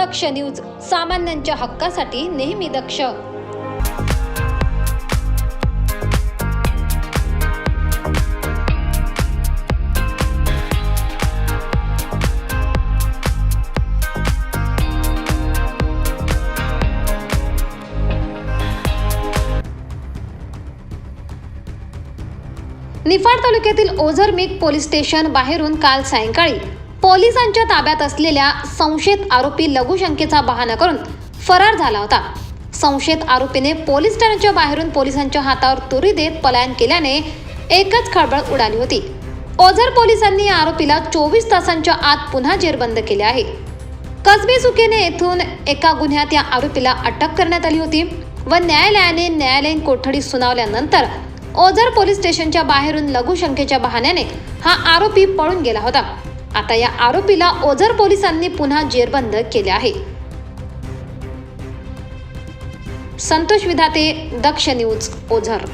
दक्ष news सामान्यांच्या हक्कासाठी नेहमी दक्ष. निफाड तालुक्यातील ओझरमेक पोलीस स्टेशन बाहेरून काल सायंकाळी पोलिसांच्या ताब्यात असलेल्या संशयित आरोपी लघुशंकेचा बहाणा करून फरार झाला होता. संशयित आरोपीने पोलीस ठाण्याच्या बाहेरून पोलिसांच्या हातावर तुरी देत पलायन केल्याने एकच खळबळ उडाली होती. ओझर पोलिसांनी या आरोपीला चोवीस तासांच्या आत पुन्हा जेरबंद केले आहे. कसबे सुकेने येथून एका गुन्ह्यात या आरोपीला अटक करण्यात आली होती व न्यायालयाने न्यायालयीन कोठडी सुनावल्यानंतर ओझर पोलीस स्टेशनच्या बाहेरून लघुशंकेच्या बहाण्याने हा आरोपी पळून गेला होता. आता या आरोपीला ओझर पोलिसांनी पुन्हा जेरबंद केले आहे. संतोष विधाते दक्ष न्यूज ओझर.